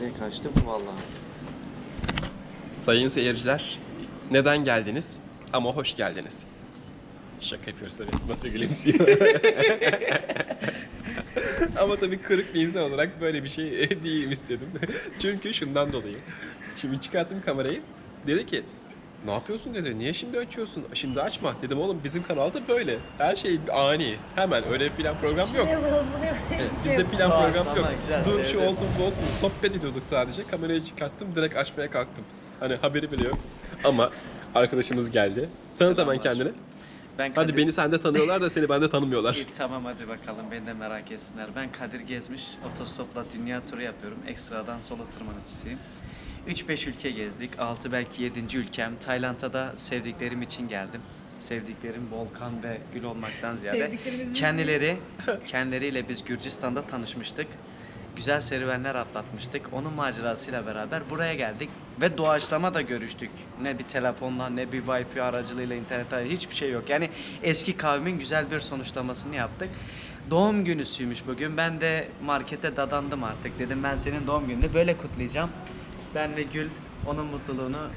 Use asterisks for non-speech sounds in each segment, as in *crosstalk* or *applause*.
Direkt açtım vallahi. Sayın seyirciler, neden geldiniz? Ama hoş geldiniz. Şaka yapıyoruz tabii. Nasıl gülümsüyor. *laughs* Ama tabii kırık bir insan olarak böyle bir şey değilim istedim. *laughs* Çünkü şundan dolayı. Şimdi çıkarttım kamerayı. Dedi ki ne yapıyorsun dedi. Niye şimdi açıyorsun? Şimdi açma. Dedim oğlum bizim kanalda böyle. Her şey ani. Hemen öyle bir plan program yok. Evet, bizde plan program yok. güzel, Dur şu sevdim. olsun bu olsun. Sohbet ediyorduk sadece. Kamerayı çıkarttım. Direkt açmaya kalktım. Hani haberi bile yok. Ama arkadaşımız geldi. Tanıt hemen Selamlar. kendini. Ben Hadi Kadir- beni sende tanıyorlar da seni bende tanımıyorlar. İyi, tamam hadi bakalım beni de merak etsinler. Ben Kadir Gezmiş, otostopla dünya turu yapıyorum. Ekstradan solo tırmanıcısıyım. 3-5 ülke gezdik. 6 belki 7. ülkem. Tayland'a da sevdiklerim için geldim. Sevdiklerim Volkan ve Gül olmaktan ziyade. Sevdiklerimiz Kendileri, *laughs* kendileriyle biz Gürcistan'da tanışmıştık. Güzel serüvenler atlatmıştık. Onun macerasıyla beraber buraya geldik ve doğaçlama da görüştük. Ne bir telefonla ne bir wifi aracılığıyla internet hiçbir şey yok. Yani eski kavmin güzel bir sonuçlamasını yaptık. Doğum günüsüymüş bugün. Ben de markete dadandım artık. Dedim ben senin doğum gününü böyle kutlayacağım. Ben ve Gül onun mutluluğunu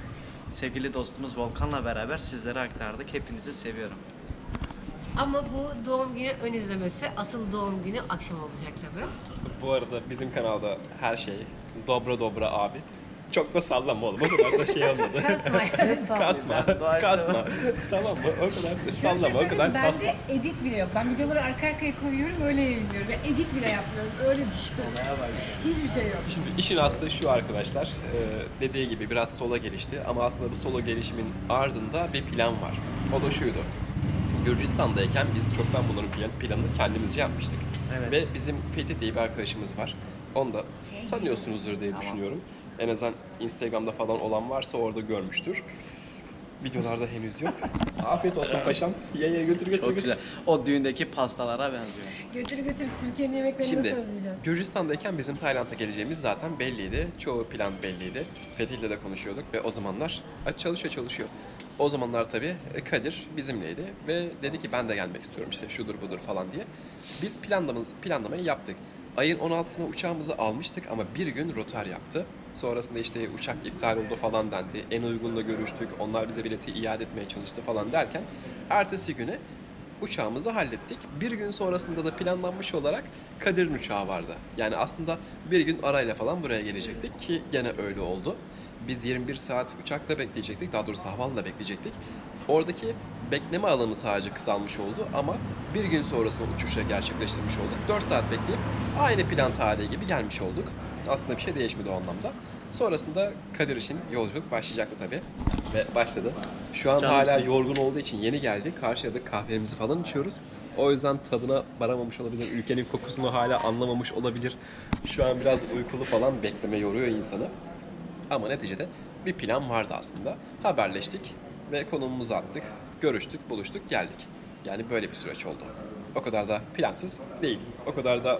sevgili dostumuz Volkan'la beraber sizlere aktardık. Hepinizi seviyorum. Ama bu doğum günü ön izlemesi, asıl doğum günü akşam olacak tabii. Bu arada bizim kanalda her şey dobra dobra abi. Çok da sallama oğlum. O kadar da şey olmadı. *laughs* Kasma. kasma. Kasma. tamam mı? O kadar da sallama. O kadar Bende kasma. edit bile yok. Ben videoları arka arkaya koyuyorum öyle yayınlıyorum. Ve edit bile yapmıyorum. Öyle düşünüyorum. Hiçbir şey yok. Şimdi işin aslı şu arkadaşlar. Ee, dediği gibi biraz sola gelişti ama aslında bu solo gelişimin ardında bir plan var. O da şuydu. Gürcistan'dayken biz çoktan bunların plan, planını kendimizce yapmıştık. Evet. Ve bizim Fethi diye bir arkadaşımız var. Onu da tanıyorsunuzdur diye düşünüyorum. En azından Instagram'da falan olan varsa orada görmüştür. Videolarda henüz yok. *laughs* Afiyet olsun paşam. Ye ye götür götür Çok götür. güzel. O düğündeki pastalara benziyor. Götür götür Türkiye'nin yemeklerini Şimdi nasıl özleyeceğim? Gürcistan'dayken bizim Tayland'a geleceğimiz zaten belliydi. Çoğu plan belliydi. Fethi'yle de konuşuyorduk ve o zamanlar "Ay, çalışıyor çalışıyor. O zamanlar tabii e, Kadir bizimleydi ve dedi ki ben de gelmek istiyorum işte şudur budur falan diye. Biz planlamamız, planlamayı yaptık. Ayın 16'sına uçağımızı almıştık ama bir gün rotar yaptı. Sonrasında işte uçak iptal oldu falan dendi. En uygunla görüştük. Onlar bize bileti iade etmeye çalıştı falan derken ertesi güne uçağımızı hallettik. Bir gün sonrasında da planlanmış olarak Kadir'in uçağı vardı. Yani aslında bir gün arayla falan buraya gelecektik ki gene öyle oldu. Biz 21 saat uçakta bekleyecektik. Daha doğrusu havaalanında bekleyecektik. Oradaki bekleme alanı sadece kısalmış oldu ama bir gün sonrasında uçuşla gerçekleştirmiş olduk. 4 saat bekleyip aynı plan tarihi gibi gelmiş olduk. Aslında bir şey değişmedi o anlamda. Sonrasında Kadir için yolculuk başlayacaktı tabii. Ve başladı. Şu an Canım hala senin. yorgun olduğu için yeni geldi. Karşıya kahvemizi falan içiyoruz. O yüzden tadına varamamış olabilir. Ülkenin kokusunu hala anlamamış olabilir. Şu an biraz uykulu falan bekleme yoruyor insanı. Ama neticede bir plan vardı aslında. Haberleştik ve konumumuzu attık. Görüştük, buluştuk, geldik. Yani böyle bir süreç oldu. O kadar da plansız değil. O kadar da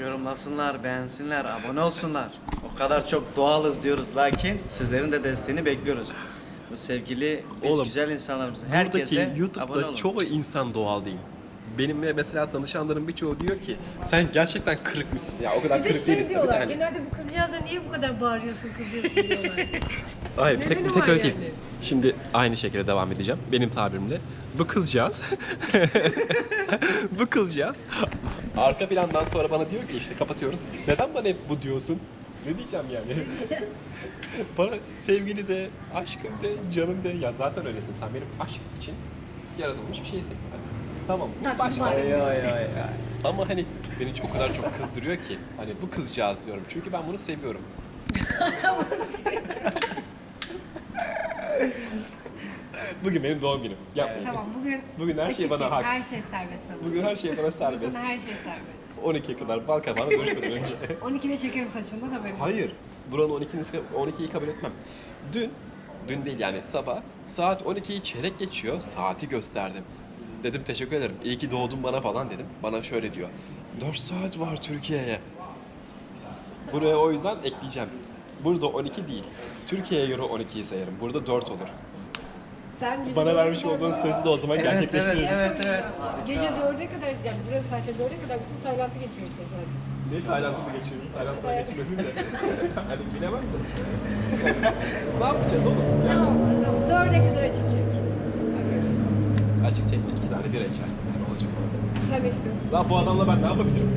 Yorumlasınlar, beğensinler, abone olsunlar. O kadar çok doğalız diyoruz lakin sizlerin de desteğini bekliyoruz. Bu sevgili biz Oğlum, güzel insanlarımız. buradaki Herkese abone YouTube'da olun. çoğu insan doğal değil. Benimle mesela tanışanların birçoğu diyor ki sen gerçekten kırık mısın? Ya o kadar Bir de kırık değiliz şey tabii de diyorlar, hani. genelde bu kızcağıza niye bu kadar bağırıyorsun, kızıyorsun *laughs* diyorlar. Hayır bir tek, Nedeni bir tek var öyle değil. yani. Şimdi aynı şekilde devam edeceğim benim tabirimle. Bu kızcağız. *laughs* bu kızcağız. Arka plandan sonra bana diyor ki işte kapatıyoruz. Neden bana hep bu diyorsun? Ne diyeceğim yani? *laughs* bana sevgili de, aşkım de, canım de. Ya zaten öylesin. Sen benim aşk için yaratılmış bir şeysin. Hani, tamam. var. Ay, ay, ay, ay. Ama hani beni o kadar çok kızdırıyor ki. Hani bu kızcağız diyorum. Çünkü ben bunu seviyorum. *laughs* Bugün benim doğum günüm. Yapmayın. Tamam bugün Bugün her şey açık bana hak. Her şey serbest tabii. Bugün her şey bana serbest. Sana her şey serbest. 12'ye kadar bal kabağına görüşmeden önce. *laughs* 12'de çekerim saçından haberin. olsun. Hayır. Buranın 12'yi 12'yi kabul etmem. Dün, dün değil yani sabah saat 12'yi çeyrek geçiyor. Saati gösterdim. Dedim teşekkür ederim. İyi ki doğdun bana falan dedim. Bana şöyle diyor. 4 saat var Türkiye'ye. Buraya o yüzden ekleyeceğim. Burada 12 değil. Türkiye'ye göre 12'yi sayarım. Burada 4 olur. Sen gece Bana dörde vermiş kadar- olduğun sözü de o zaman Evet, gerçekleştiririz. evet, evet, evet. Gece dörde kadar, yani burası saat dörde kadar bütün Tayland'ı geçirirsin zaten. Ne Tayland'da mı geçiyorum? Tayland'da geçmesin de. *laughs* hani bilemem de. *laughs* ne yapacağız oğlum? Tamam, bira içersin. Yani olacak o. Sen istiyorsun? Lan bu adamla ben ne yapabilirim?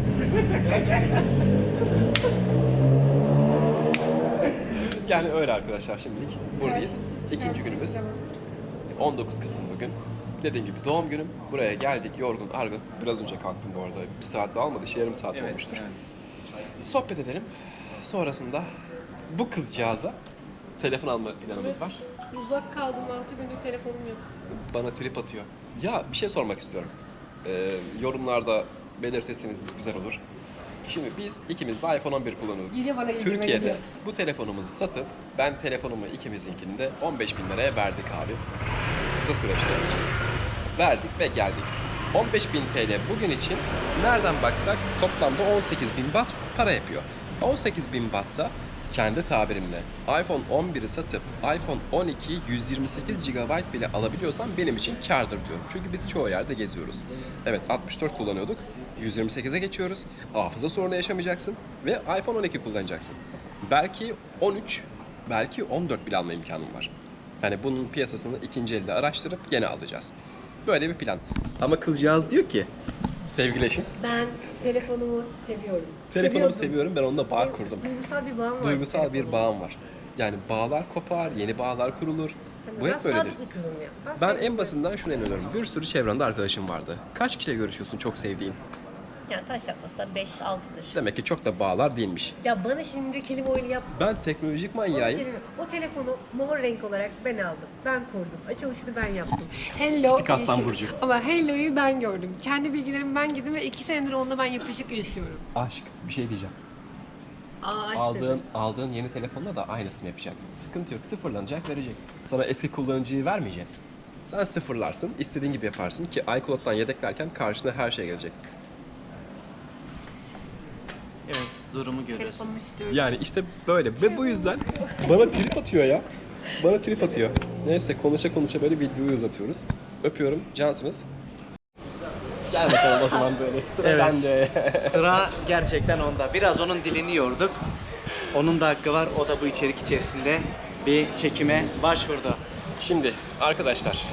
*laughs* yani öyle arkadaşlar şimdilik. Buradayız. İkinci günümüz. 19 Kasım bugün. Dediğim gibi doğum günüm. Buraya geldik yorgun argın. Biraz önce kalktım bu arada. Bir saat de almadı. Şey yarım saat olmuştur. Sohbet edelim. Sonrasında bu kızcağıza telefon alma planımız var. Uzak kaldım 6 gündür telefonum yok. Bana trip atıyor. Ya bir şey sormak istiyorum. Ee, yorumlarda belirtirseniz güzel olur. Şimdi biz ikimiz de iPhone 11 kullanıyorduk. Geliyor bana ilgime Türkiye'de geliyor. bu telefonumuzu satıp ben telefonumu ikimizinkini de 15 bin liraya verdik abi. Kısa süreçte. Verdik ve geldik. 15 bin TL bugün için nereden baksak toplamda 18 bin baht para yapıyor. 18 bin bahtta kendi tabirimle iPhone 11'i satıp iPhone 12'yi 128 GB bile alabiliyorsam benim için kârdır diyorum. Çünkü biz çoğu yerde geziyoruz. Evet 64 kullanıyorduk. 128'e geçiyoruz. Hafıza sorunu yaşamayacaksın ve iPhone 12 kullanacaksın. Belki 13, belki 14 bile alma imkanım var. Yani bunun piyasasını ikinci elde araştırıp yine alacağız. Böyle bir plan. Ama kızcağız diyor ki sevgili eşim Ben telefonumu seviyorum. telefonumu seviyorum ben onunla bağ kurdum. Duygusal bir bağım var. Duygusal bir bağım var. Yani bağlar kopar, yeni bağlar kurulur. İstemem. Bu ben hep böyledir. sadık bir kızım ya. Ben, Ben sadık en basitinden şunu inanıyorum. Bir sürü çevrende arkadaşım vardı. Kaç kişiyle görüşüyorsun çok sevdiğin? Ya taş yapmasa 5-6'dır. Demek ki çok da bağlar değilmiş. Ya bana şimdi kelime oyunu yap. Ben teknolojik O, manyağıyım. kelime, o telefonu mor renk olarak ben aldım. Ben kurdum. Açılışını ben yaptım. *laughs* Hello. Tipik aslan yeşil. burcu. Ama Hello'yu ben gördüm. Kendi bilgilerimi ben girdim ve iki senedir onunla ben yapışık yaşıyorum. Aşk, bir şey diyeceğim. Aa aşk Aldığın, aldığın yeni telefonla da aynısını yapacaksın. Sıkıntı yok. Sıfırlanacak, verecek. Sana eski kullanıcıyı vermeyeceğiz. Sen sıfırlarsın, istediğin gibi yaparsın ki iCloud'dan yedeklerken karşına her şey gelecek. Evet durumu görüyorsun. Telefonumu istiyorum. Yani işte böyle ve bu yüzden bana trip atıyor ya. Bana trip atıyor. Neyse konuşa konuşa böyle videoyu uzatıyoruz. Öpüyorum. Cansınız. Gel bakalım o zaman böyle. Sıra Evet. bende. *laughs* Sıra gerçekten onda. Biraz onun dilini yorduk. Onun da hakkı var. O da bu içerik içerisinde bir çekime başvurdu. Şimdi arkadaşlar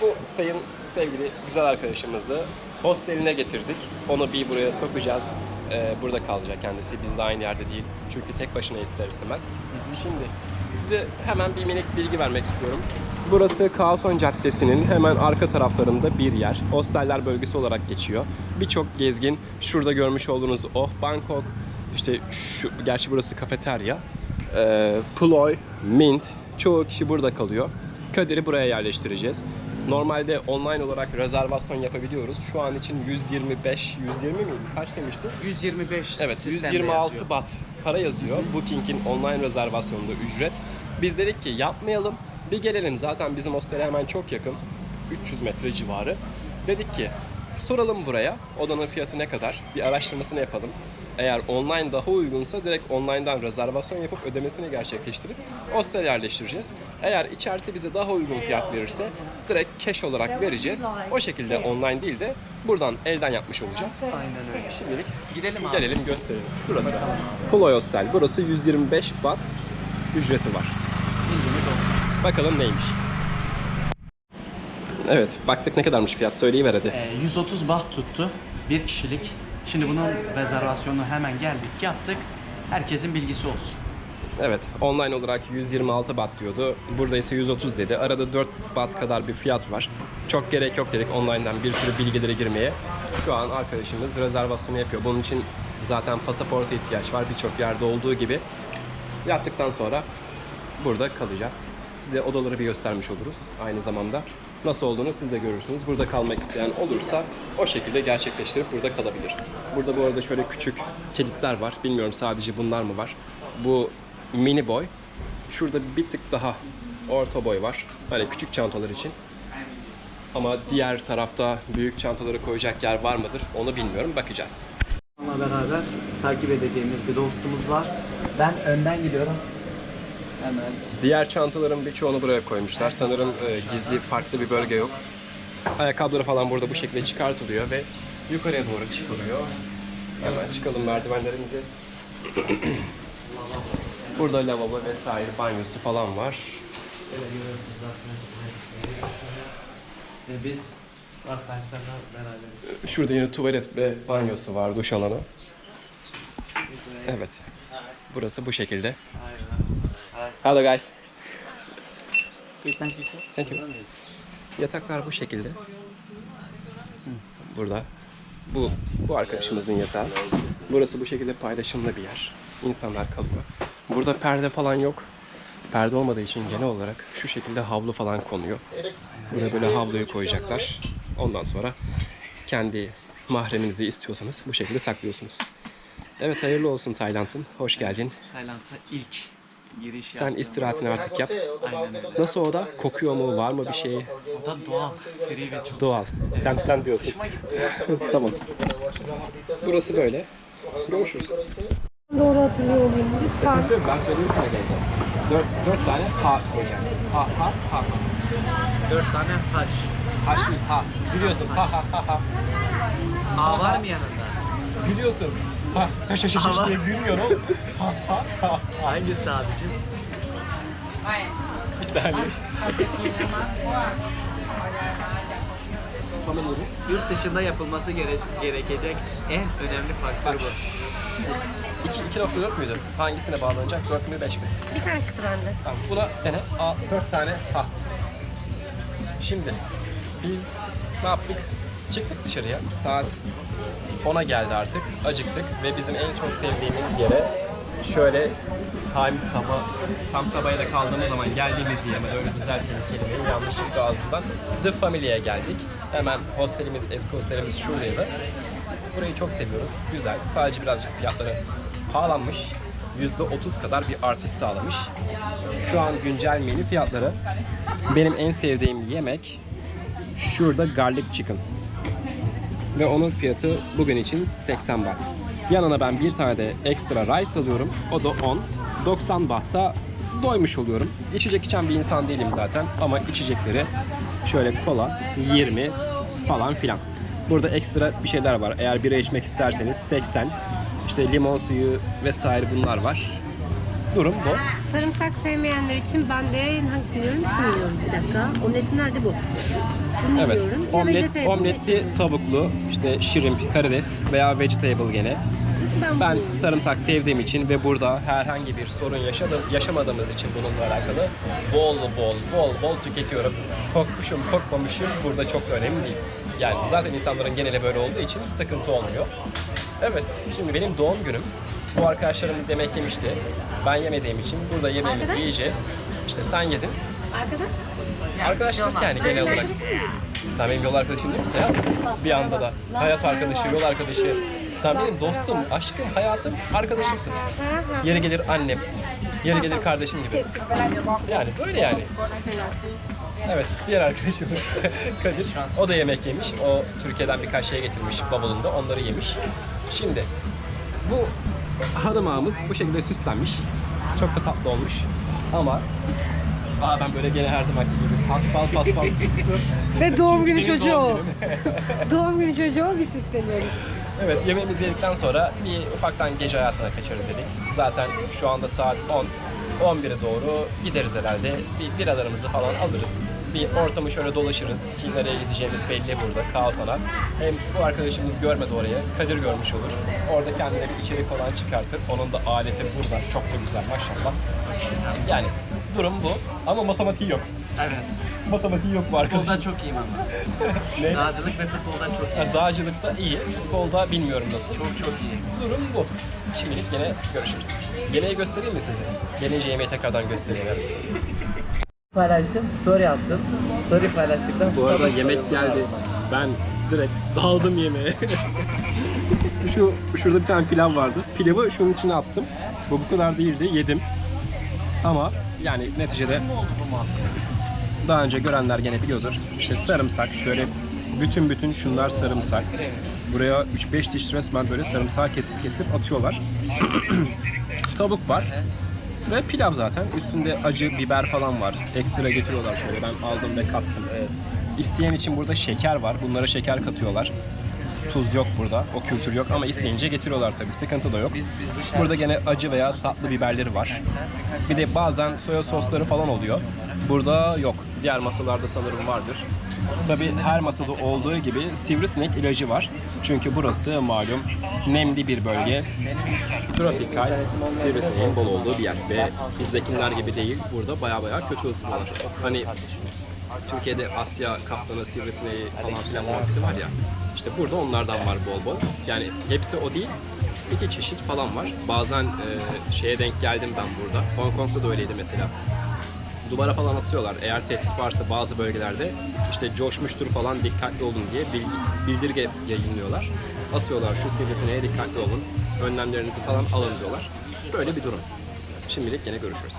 bu sayın sevgili güzel arkadaşımızı hosteline getirdik. Onu bir buraya sokacağız. Ee, burada kalacak kendisi. Biz de aynı yerde değil. Çünkü tek başına ister istemez. Şimdi size hemen bir minik bilgi vermek istiyorum. Burası Kaosan Caddesi'nin hemen arka taraflarında bir yer. Hosteller bölgesi olarak geçiyor. Birçok gezgin şurada görmüş olduğunuz Oh Bangkok, işte şu, gerçi burası kafeterya. Ee, Ploy, Mint, çoğu kişi burada kalıyor. Kadir'i buraya yerleştireceğiz. Normalde online olarak rezervasyon yapabiliyoruz. Şu an için 125, 120 miydi? Kaç demişti? 125 Evet, sistemde 126 yazıyor. bat para yazıyor. Booking'in online rezervasyonunda ücret. Biz dedik ki yapmayalım. Bir gelelim zaten bizim hostele hemen çok yakın. 300 metre civarı. Dedik ki soralım buraya odanın fiyatı ne kadar? Bir araştırmasını yapalım. Eğer online daha uygunsa direkt online'dan rezervasyon yapıp ödemesini gerçekleştirip hostel yerleştireceğiz. Eğer içerisi bize daha uygun fiyat verirse direkt cash olarak vereceğiz. O şekilde online değil de buradan elden yapmış olacağız. Aynen öyle. Şimdilik Gidelim abi. Gelelim gösterelim. Şurası. Ploy Hostel. Burası 125 bat ücreti var. Bilginiz olsun. Bakalım neymiş. Evet, baktık ne kadarmış fiyat söyleyiver hadi. Ee, 130 baht tuttu. Bir kişilik. Şimdi bunun rezervasyonunu hemen geldik yaptık. Herkesin bilgisi olsun. Evet, online olarak 126 bat diyordu. Burada ise 130 dedi. Arada 4 bat kadar bir fiyat var. Çok gerek yok dedik online'dan bir sürü bilgilere girmeye. Şu an arkadaşımız rezervasyonu yapıyor. Bunun için zaten pasaporta ihtiyaç var. Birçok yerde olduğu gibi. Yaptıktan sonra burada kalacağız. Size odaları bir göstermiş oluruz aynı zamanda. Nasıl olduğunu siz de görürsünüz. Burada kalmak isteyen olursa o şekilde gerçekleştirip burada kalabilir. Burada bu arada şöyle küçük kilitler var. Bilmiyorum sadece bunlar mı var. Bu mini boy. Şurada bir tık daha orta boy var. Hani küçük çantalar için. Ama diğer tarafta büyük çantaları koyacak yer var mıdır onu bilmiyorum. Bakacağız. Onunla beraber takip edeceğimiz bir dostumuz var. Ben önden gidiyorum. Hemen. Diğer çantaların birçoğunu buraya koymuşlar. Sanırım e, gizli farklı bir bölge yok. Ayakkabıları falan burada bu şekilde çıkartılıyor ve yukarıya doğru çıkılıyor. Hemen çıkalım merdivenlerimize. *clears throat* Burada lavabo vesaire banyosu falan var. Ve biz arkadaşlarla beraberiz. Şurada yine tuvalet ve banyosu var, duş alanı. Evet. Burası bu şekilde. Hello guys. Thank you. Yataklar bu şekilde. Burada. Bu bu arkadaşımızın yatağı. Burası bu şekilde paylaşımlı bir yer. İnsanlar kalıyor. Burada perde falan yok. Perde olmadığı için genel olarak şu şekilde havlu falan konuyor. Buraya böyle havluyu koyacaklar. Ondan sonra kendi mahreminizi istiyorsanız bu şekilde saklıyorsunuz. Evet hayırlı olsun Tayland'ın. Hoş geldin. Tayland'a ilk giriş Sen yaptım. istirahatini artık yap. Aynen öyle. Nasıl oda? Kokuyor mu? Var mı bir şeyi? O da doğal, free ve çok Doğal. Semtten diyorsun. tamam. Burası böyle. Görüşürüz. Doğru hatırlıyor olayım lütfen. Ben söyleyeyim sana geldi. Dört, dört tane ha koyacaksın. Ha ha ha. Dört tane taş. Haş değil ha. Biliyorsun. Ha ha ha ha. A var mı yanında? Biliyorsun. Ha. Haş haş haş Ama- diye gülüyor oğlum. Ha ha ha. Hangisi abicim? Bir saniye. Yurt dışında yapılması gere- gerekecek en önemli faktör bu. 2, 2.4 müydü? Hangisine bağlanacak? 4 mü 5 mi? Bir tane çıktı bende. Tamam buna dene. A, 4 tane ha. Şimdi biz ne yaptık? Çıktık dışarıya. Saat 10'a geldi artık. Acıktık ve bizim en çok sevdiğimiz yere şöyle time sabah tam sabahıyla kaldığımız zaman geldiğimiz diye böyle düzeltelim kelimeyi yanlışlıkla ağzından The Family'ye geldik. Hemen hostelimiz, eski hostelimiz şuradaydı. Burayı çok seviyoruz. Güzel. Sadece birazcık fiyatları pahalanmış. %30 kadar bir artış sağlamış. Şu an güncel menü fiyatları. Benim en sevdiğim yemek şurada garlic chicken. Ve onun fiyatı bugün için 80 baht. Yanına ben bir tane de ekstra rice alıyorum. O da 10. 90 bahta doymuş oluyorum. İçecek içen bir insan değilim zaten ama içecekleri şöyle kola 20 falan filan. Burada ekstra bir şeyler var. Eğer bira içmek isterseniz 80. İşte limon suyu vesaire bunlar var. Durum bu. Sarımsak sevmeyenler için ben de hangisini diyorum? Şunu diyorum. Bir dakika. Omletin nerede bu? Bunu Evet. diyorum. Ya Omlet, vegetable, omletli vegetable. tavuklu, işte shrimp, karides veya vegetable gene. Ben, Ben bunu- sarımsak sevdiğim için ve burada herhangi bir sorun yaşadım, yaşamadığımız için bununla alakalı bol bol bol bol tüketiyorum. Kokmuşum, kokmamışım burada çok da önemli değil. Yani zaten insanların geneli böyle olduğu için sıkıntı olmuyor. Evet, şimdi benim doğum günüm. Bu arkadaşlarımız yemek yemişti. Ben yemediğim için burada yemeğimizi Arkadaş? yiyeceğiz. İşte sen yedin. Arkadaş. Arkadaşlık yani genel olarak. Sen benim yol arkadaşım değil misin hayatım? Bir anda da. Hayat arkadaşı, yol arkadaşı. Sen benim dostum, aşkım, hayatım, arkadaşımsın. Yeri gelir annem, yeri gelir kardeşim gibi. Yani böyle yani. Evet, diğer arkadaşımız *laughs* Kadir. O da yemek yemiş. O Türkiye'den birkaç şey getirmiş bavulunda. Onları yemiş. Şimdi bu hanım ağamız bu şekilde süslenmiş. Çok da tatlı olmuş. Ama Aa ben böyle gene her zamanki gibi paspal paspal *laughs* Ve doğum günü Benim çocuğu. doğum *laughs* doğum günü çocuğu biz süsleniyoruz. Evet yemeğimizi yedikten sonra bir ufaktan gece hayatına kaçarız dedik. Zaten şu anda saat 10. 11'e doğru gideriz herhalde. Bir biralarımızı falan alırız. Bir ortamı şöyle dolaşırız. Ki nereye gideceğimiz belli burada. Kaosana. Hem bu arkadaşımız görmedi orayı. Kadir görmüş olur. Orada kendine bir içerik falan çıkartır. Onun da aleti burada. Çok da güzel maşallah. Yani durum bu. Ama matematiği yok. Evet. Matematiği yok bu arkadaşın. Futbolda çok iyiyim ama. *laughs* Ne? Dağcılık ve futbolda çok iyi. Yani dağcılıkta iyi. Futbolda bilmiyorum nasıl. Çok çok iyi. Durum bu. Şimdilik yine görüşürüz. Yemeği göstereyim mi size? Gelince yemeği tekrardan göstereyim evet. Paylaştım, story attım. Story paylaştıktan Bu arada yemek geldi. Ben direkt daldım yemeğe. *laughs* Şu şurada bir tane pilav vardı. Pilavı şunun içine attım. Bu bu kadar değildi. Yedim. Ama yani neticede daha önce görenler gene biliyordur. İşte sarımsak şöyle bütün bütün şunlar sarımsak. Buraya 3-5 diş resmen böyle sarımsağı kesip kesip atıyorlar. *clears throat* Tavuk var. Ve pilav zaten. Üstünde acı biber falan var. Ekstra getiriyorlar şöyle. Ben aldım ve kattım. İsteyen için burada şeker var. Bunlara şeker katıyorlar. Tuz yok burada. O kültür yok ama isteyince getiriyorlar tabii. Sıkıntı da yok. Burada gene acı veya tatlı biberleri var. Bir de bazen soya sosları falan oluyor. Burada yok. Diğer masalarda sanırım vardır. Tabii her masada olduğu gibi sivrisinek ilacı var. Çünkü burası malum nemli bir bölge. Tropikal sivrisineğin bol olduğu bir yer ve bizdekiler gibi değil. Burada baya baya kötü ısırıyorlar. Hani Türkiye'de Asya kaplanı sivrisineği falan filan muhabbeti var ya. İşte burada onlardan var bol bol. Yani hepsi o değil. İki çeşit falan var. Bazen e, şeye denk geldim ben burada. Hong Kong'da da öyleydi mesela. Duvara falan asıyorlar. Eğer tehdit varsa bazı bölgelerde işte coşmuştur falan dikkatli olun diye bildirge yayınlıyorlar. Asıyorlar şu sivrisineğe dikkatli olun. Önlemlerinizi falan alın diyorlar. Böyle bir durum. Şimdilik yine görüşürüz.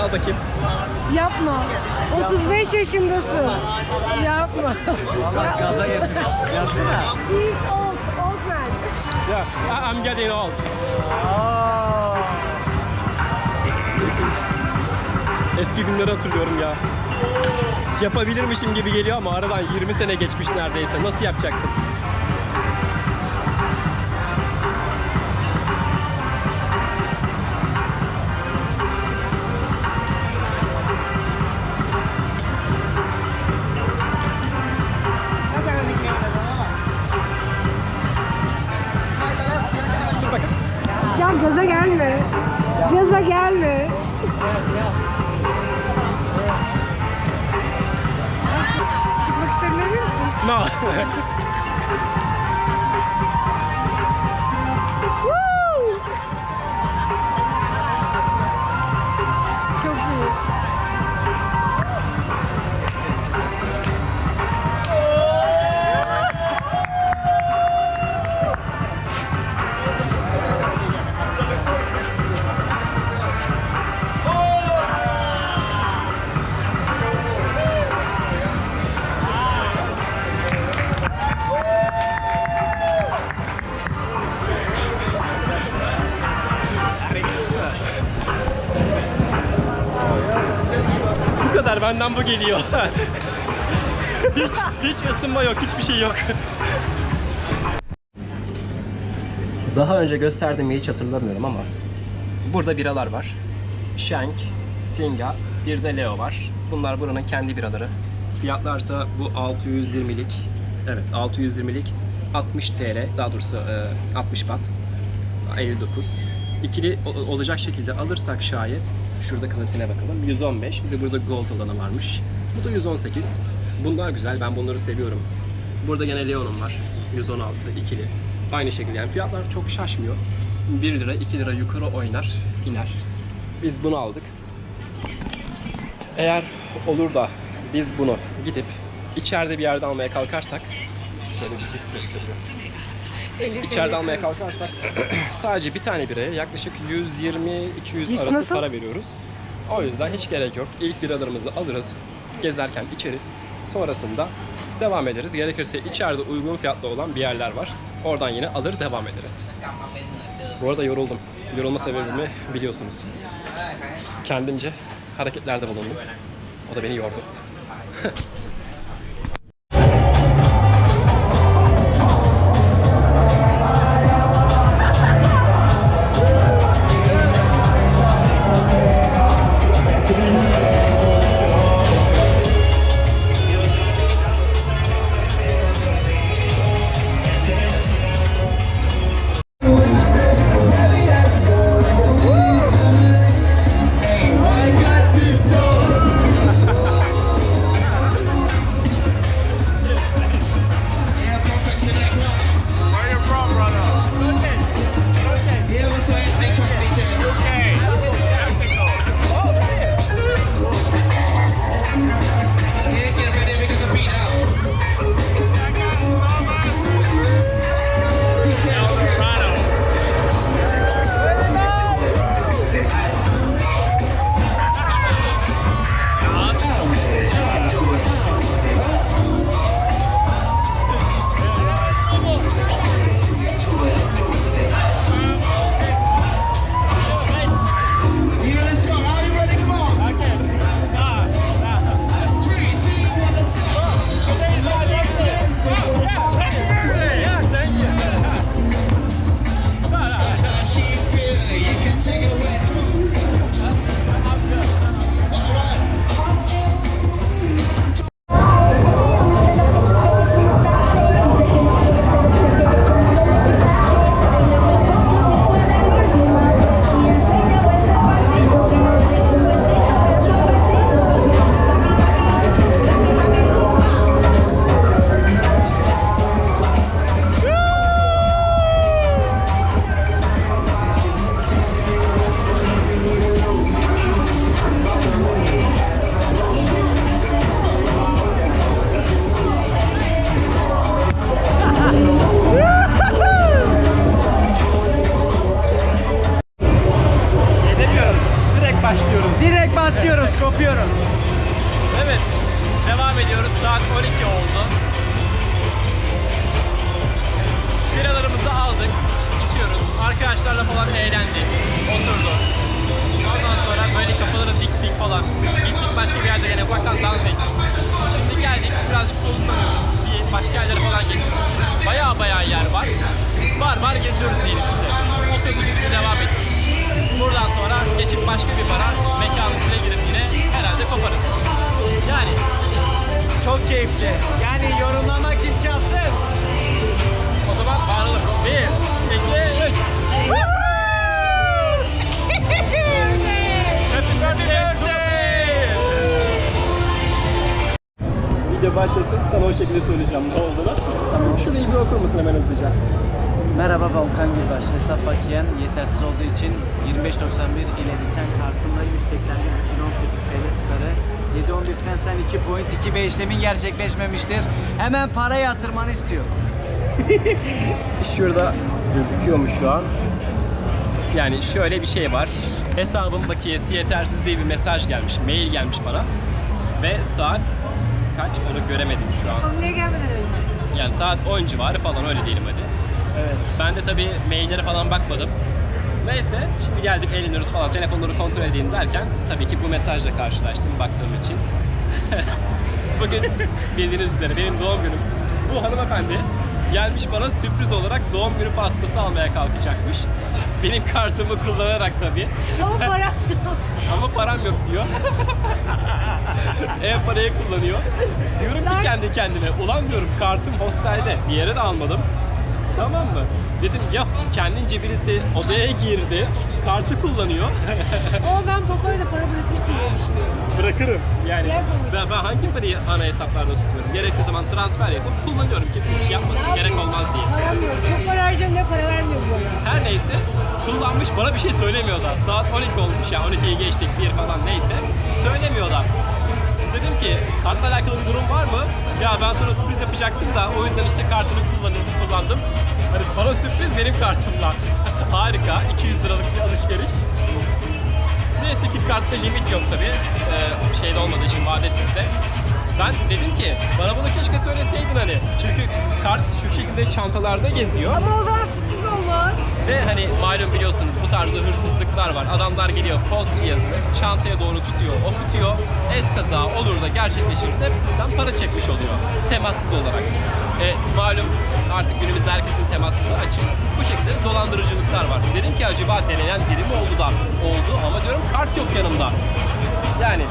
Al bakayım. Yapma. 35 yaşındasın. Yapma. Allah gaza getiriyor. Yazsana. He's old, old man. Yeah, I'm getting old. Eski günleri hatırlıyorum ya. Yapabilirmişim gibi geliyor ama aradan 20 sene geçmiş neredeyse. Nasıl yapacaksın? Ya gaza gelme. Gaza gelme. No. *laughs* kadar benden bu geliyor. *laughs* hiç, hiç ısınma yok, hiçbir şey yok. Daha önce gösterdiğimi hiç hatırlamıyorum ama burada biralar var. Shank, Singa, bir de Leo var. Bunlar buranın kendi biraları. Fiyatlarsa bu 620'lik, evet 620'lik 60 TL, daha doğrusu e, 60 bat, 59. İkili olacak şekilde alırsak şayet şurada klasine bakalım. 115. Bir de burada gold olanı varmış. Bu da 118. Bunlar güzel. Ben bunları seviyorum. Burada gene Leon'um var. 116 ikili. Aynı şekilde yani fiyatlar çok şaşmıyor. 1 lira 2 lira yukarı oynar iner. Biz bunu aldık. Eğer olur da biz bunu gidip içeride bir yerde almaya kalkarsak şöyle bir cips göstereceğiz. İçeride almaya kalkarsak *clears throat* sadece bir tane biraya yaklaşık 120-200 Cips arası nasıl? para veriyoruz. O yüzden hiç gerek yok. İlk biralarımızı alırız, gezerken içeriz. Sonrasında devam ederiz. Gerekirse içeride uygun fiyatlı olan bir yerler var. Oradan yine alır devam ederiz. Bu arada yoruldum. Yorulma sebebimi biliyorsunuz. Kendimce hareketlerde bulundum. O da beni yordu. *laughs* başlasın. Sana o şekilde söyleyeceğim ne olduğunu. Tamam. Şurayı bir okur musun hemen hızlıca? Merhaba Volkan Gülbaş. Hesap bakiyen yetersiz olduğu için 25.91 ile biten kartımla 181.18 TL tutarı 7.11 sen 2 point 2 işlemin gerçekleşmemiştir. Hemen para yatırmanı istiyor. *laughs* Şurada gözüküyor mu şu an? Yani şöyle bir şey var. Hesabın bakiyesi yetersiz diye bir mesaj gelmiş. Mail gelmiş bana. Ve saat kaç onu göremedim şu an. Hamleye gelmeden önce. Yani saat 10 civarı falan öyle diyelim hadi. Evet. Ben de tabii maillere falan bakmadım. Neyse şimdi geldik eğleniyoruz falan telefonları kontrol edeyim derken tabii ki bu mesajla karşılaştım baktığım için. *laughs* Bugün bildiğiniz üzere benim doğum günüm. Bu hanımefendi gelmiş bana sürpriz olarak doğum günü pastası almaya kalkacakmış. Benim kartımı kullanarak tabii. Ama para *laughs* Ama param yok diyor. Ev parayı kullanıyor. Diyorum ki kendi kendime, ulan diyorum kartım hostelde bir yere de almadım. Tamam mı? Dedim ya kendince birisi odaya girdi, kartı kullanıyor. *laughs* Ama ben Papara'da para bırakırsın diye düşünüyorum. Bırakırım. Yani ben, ben hangi parayı ana hesaplarda tutuyorum? Gerekli zaman transfer yapıp kullanıyorum. Kimse bir şey yapmasın, gerek olmaz diye. Param yok. Çok para harcıyorum ne para vermiyor bu bana. Her neyse kullanmış bana bir şey söylemiyor da. Saat 12 olmuş ya 12'yi geçtik bir falan neyse. Söylemiyor da. Dedim ki kartla alakalı bir durum var mı? Ya ben sana sürpriz yapacaktım da o yüzden işte kartını kullandım. kullandım. Hani bana sürpriz benim kartımla. *laughs* Harika. 200 liralık bir alışveriş. Neyse ki kartta limit yok tabi. Ee, şeyde olmadığı için vadesizde. Ben dedim ki bana bunu keşke söyleseydin hani. Çünkü kart şu şekilde çantalarda geziyor. Ama o zaman sürpriz olmaz. Ve hani malum biliyorsunuz bu tarzda hırsızlıklar var. Adamlar geliyor post cihazını çantaya doğru tutuyor, okutuyor. Eskaza olur da gerçekleşirse sizden para çekmiş oluyor. Temassız olarak. E, malum artık günümüzde herkesin temassızı açık. Bu şekilde dolandırıcılıklar var. Dedim ki acaba denenen biri mi oldu da? Oldu ama diyorum kart yok yanımda. Yani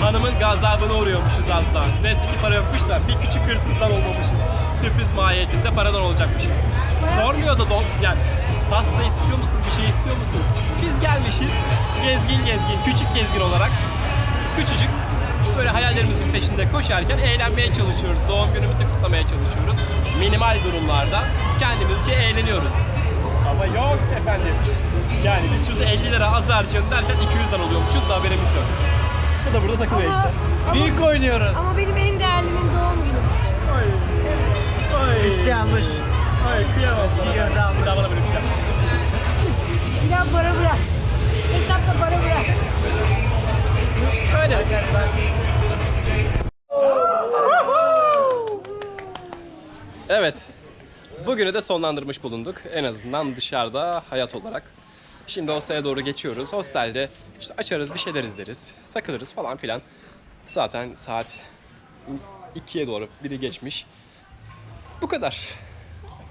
hanımın gazabına uğruyormuşuz daha. Neyse ki para yokmuş da bir küçük hırsızdan olmamışız. Sürpriz mahiyetinde paradan olacakmışız. Sormuyor da don, yani pasta istiyor musun, bir şey istiyor musun? Biz gelmişiz gezgin gezgin, küçük gezgin olarak. Küçücük böyle hayallerimizin peşinde koşarken eğlenmeye çalışıyoruz. Doğum günümüzü kutlamaya çalışıyoruz. Minimal durumlarda kendimizce eğleniyoruz. Ama yok efendim. Yani biz şurada 50 lira az harcayalım derken 200'den oluyormuşuz da haberimiz yok. Bu da burada takılıyor Ama, işte. Büyük oynuyoruz. ama benim en değerlimin doğum günü. Ay. Ay. Eski almış. Ay kıyamam Eski göze almış. Bir daha bana böyle bir şey yapma. Bir daha para bırak. Öyle. Evet. Bugünü de sonlandırmış bulunduk. En azından dışarıda hayat olarak. Şimdi hostele doğru geçiyoruz. Hostelde işte açarız bir şeyler izleriz. Takılırız falan filan. Zaten saat 2'ye doğru biri geçmiş. Bu kadar.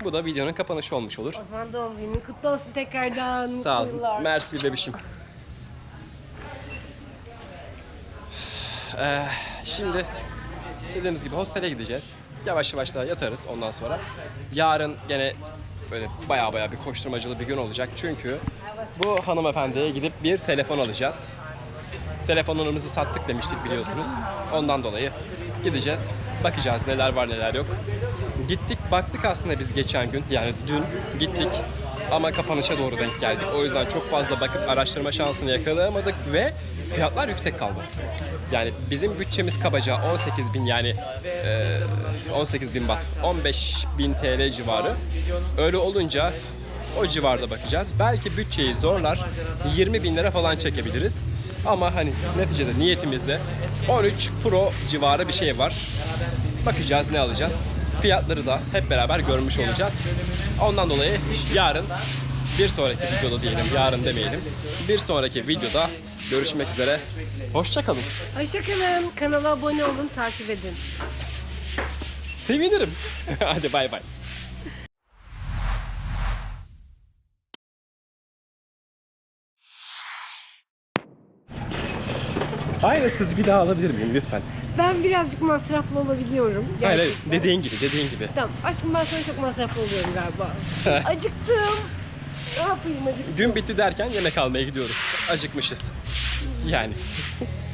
Bu da videonun kapanışı olmuş olur. O zaman doğum günün kutlu olsun tekrardan. Sağ ol. Mersi bebişim. Ee, şimdi dediğimiz gibi hostele gideceğiz. Yavaş yavaş da yatarız ondan sonra. Yarın gene böyle baya baya bir koşturmacalı bir gün olacak. Çünkü bu hanımefendiye gidip bir telefon alacağız. Telefonlarımızı sattık demiştik biliyorsunuz. Ondan dolayı gideceğiz. Bakacağız neler var neler yok. Gittik baktık aslında biz geçen gün yani dün gittik ama kapanışa doğru denk geldik. O yüzden çok fazla bakıp araştırma şansını yakalayamadık ve fiyatlar yüksek kaldı. Yani bizim bütçemiz kabaca 18 bin yani e, 18 bin bat 15 bin TL civarı. Öyle olunca o civarda bakacağız. Belki bütçeyi zorlar 20 bin lira falan çekebiliriz. Ama hani neticede niyetimizde 13 Pro civarı bir şey var. Bakacağız ne alacağız. Fiyatları da hep beraber görmüş olacağız. Ondan dolayı yarın bir sonraki videoda diyelim, yarın demeyelim. Bir sonraki videoda görüşmek üzere. Hoşçakalın. Hoşçakalın. Kanala abone olun, takip edin. Sevinirim. *laughs* Hadi bay bay. Aynı sözü bir daha alabilir miyim lütfen? Ben birazcık masraflı olabiliyorum. Hayır hayır gerçekten. dediğin gibi dediğin gibi. Tamam aşkım ben sana çok masraflı oluyorum galiba. *laughs* Acıktım. Ne yapayım acıktım. Gün bitti derken yemek almaya gidiyoruz. Acıkmışız. Yani. *laughs*